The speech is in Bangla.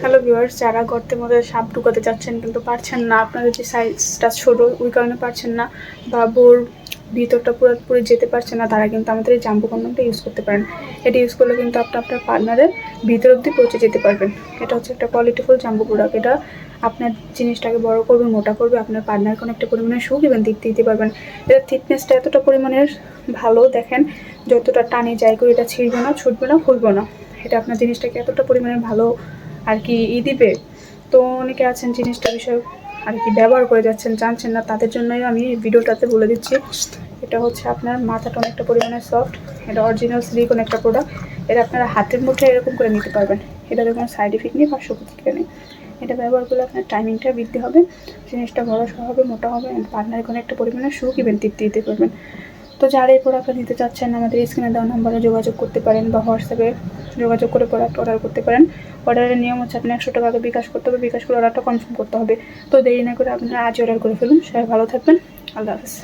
হ্যালো ভিউয়ার্স যারা গর্তের মধ্যে সাপ ঢুকাতে চাচ্ছেন কিন্তু পারছেন না, আপনাদের যে সাইজটা ছোট, ওই কারণে পারছেন না বা বোর ভিতরটা পুরোপুরি যেতে পারছেন না, তারা কিন্তু আমাদের এই জাম্বু কন্ডমটা ইউজ করতে পারেন। এটা ইউজ করলে কিন্তু আপনি আপনার পার্টনারের ভিতর অব্দি পৌঁছে যেতে পারবেন। এটা হচ্ছে একটা কোয়ালিটিফুল জাম্বু প্রোডাক্ট এটা আপনার জিনিসটাকে বড় করবে, মোটা করবে, আপনার পার্টনারকে অনেকটা পরিমাণে সুখ ইভেন দিতে দিতে পারবেন। এটা থিকনেসটা এতটা পরিমাণের ভালো, দেখেন, যতটা টানে যায় করে এটা ছিঁড়বে না, ছুটবে না, খুলবে না। এটা আপনার জিনিসটাকে এতটা পরিমাণে ভালো আর কি ই দিবে তো অনেকে আছেন জিনিসটা বিষয় আর কি ব্যবহার করে যাচ্ছেন, জানছেন না, তাদের জন্যই আমি ভিডিওটাতে বলে দিচ্ছি। এটা হচ্ছে আপনার মাথাটা অনেকটা পরিমাণে সফট এটা অরিজিনাল সিলিকন একটা প্রোডাক্ট এটা আপনারা হাতের মুঠে এরকম করে নিতে পারবেন। এটাতে কোনো সাইড ইফেক্ট নেই পার্শ্ব প্রতিক্রিয়া নেই এটা ব্যবহার করলে আপনার টাইমিংটা বৃদ্ধি হবে, জিনিসটা ভরসা হবে, মোটা হবে পার্টনার কোনো একটা পরিমাণে সুখ ইভেন তৃপ্তি দিতে পারবেন। তো যারা এই প্রোডাক্টটা নিতে চাচ্ছেন, আমাদের স্ক্রিনে দেওয়া নাম্বারে যোগাযোগ করতে পারেন বা হোয়াটসঅ্যাপে যোগাযোগ করে প্রোডাক্ট অর্ডার করতে পারেন। অর্ডারের নিয়ম হচ্ছে আপনি একশো টাকা বিকাশ করতে হবে, বিকাশ করে অর্ডারটা কনফার্ম করতে হবে। তো দেরি না করে আপনারা আজ অর্ডার করে ফেলুন। সবাই ভালো থাকবেন। আল্লাহ হাফিজ।